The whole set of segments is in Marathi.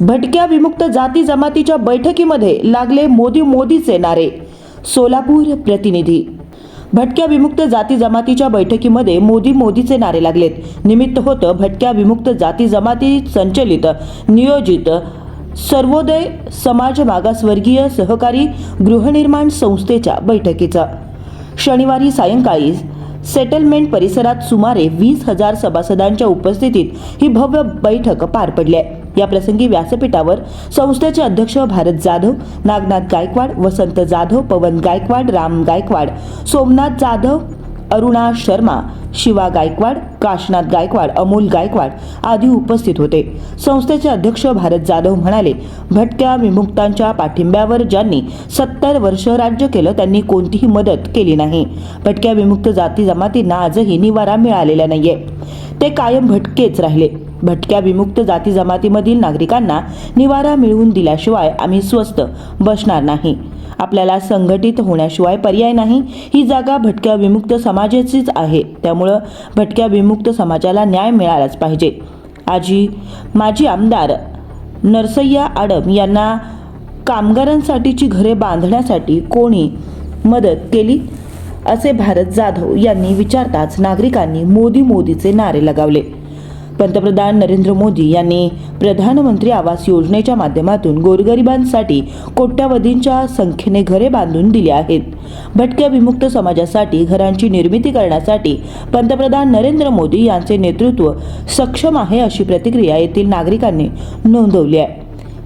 भटक्या विमुक्त जाती जमातीच्या बैठकीमध्ये लागले मोदी मोदीचे नारे. सोलापूर प्रतिनिधी. भटक्या विमुक्त जाती जमातीच्या बैठकीमध्ये मोदी मोदीचे नारे लागलेत. निमित्त होतं भटक्या विमुक्त जाती जमाती संचलित नियोजित. सर्वोदय समाज मागासवर्गीय सहकारी गृहनिर्माण संस्थेच्या बैठकीचा. शनिवारी सायंकाळी सेटलमेंट परिसरात सुमारे वीस हजार सभासदांच्या उपस्थितीत ही भव्य बैठक पार पडली आहे. या प्रसंगी व्यासपीठावर संस्थेचे अध्यक्ष भारत जाधव नागनाथ गायकवाड वसंत जाधव पवन गायकवाड राम गायकवाड सोमनाथ जाधव अरुणा शर्मा शिवा गायकवाड काशनाथ गायकवाड अमोल गायकवाड आदी उपस्थित होते. संस्थेचे अध्यक्ष भारत जाधव म्हणाले भटक्या विमुक्तांच्या पाठिंब्यावर ज्यांनी सत्तर वर्ष राज्य केलं त्यांनी कोणतीही मदत केली नाही. भटक्या विमुक्त जाती जमातींना आजही निवारा मिळालेला नाहीये. ते कायम भटकेच राहिले. भटक्या विमुक्त जाती जमातीमधील नागरिकांना निवारा मिळवून दिल्याशिवाय आम्ही स्वस्त बसणार नाही. आपल्याला संघटित होण्याशिवाय पर्याय नाही. ही जागा भटक्या विमुक्त समाजाचीच आहे. त्यामुळं भटक्या विमुक्त समाजाला न्याय मिळालाच पाहिजे. आजी माजी आमदार नरसय्या आडम यांना कामगारांसाठीची घरे बांधण्यासाठी कोणी मदत केली? असे भारत जाधव यांनी विचारताच नागरिकांनी मोदी मोदीचे नारे लगावले. पंतप्रधान नरेंद्र मोदी यांनी प्रधानमंत्री आवास योजनेच्या माध्यमातून गोरगरिबांसाठी कोट्यावधींच्या संख्येने घरे बांधून दिली आहेत. भटक्या विमुक्त समाजासाठी घरांची निर्मिती करण्यासाठी पंतप्रधान नरेंद्र मोदी यांचे नेतृत्व सक्षम आहे अशी प्रतिक्रिया येथील नागरिकांनी नोंदवली आहे.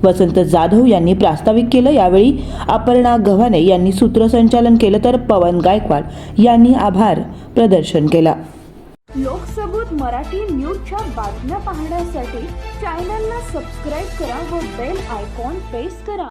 वसंत जाधव यांनी प्रास्ताविक केलं. यावेळी अपर्णा गव्हाणे यांनी सूत्रसंचालन केलं तर पवन गायकवाड यांनी आभार प्रदर्शन केला. लोकसबूत मराठी न्यूजच्या बातम्या पाहण्यासाठी चॅनलला सबस्क्राईब करा व बेल आयकॉन प्रेस करा.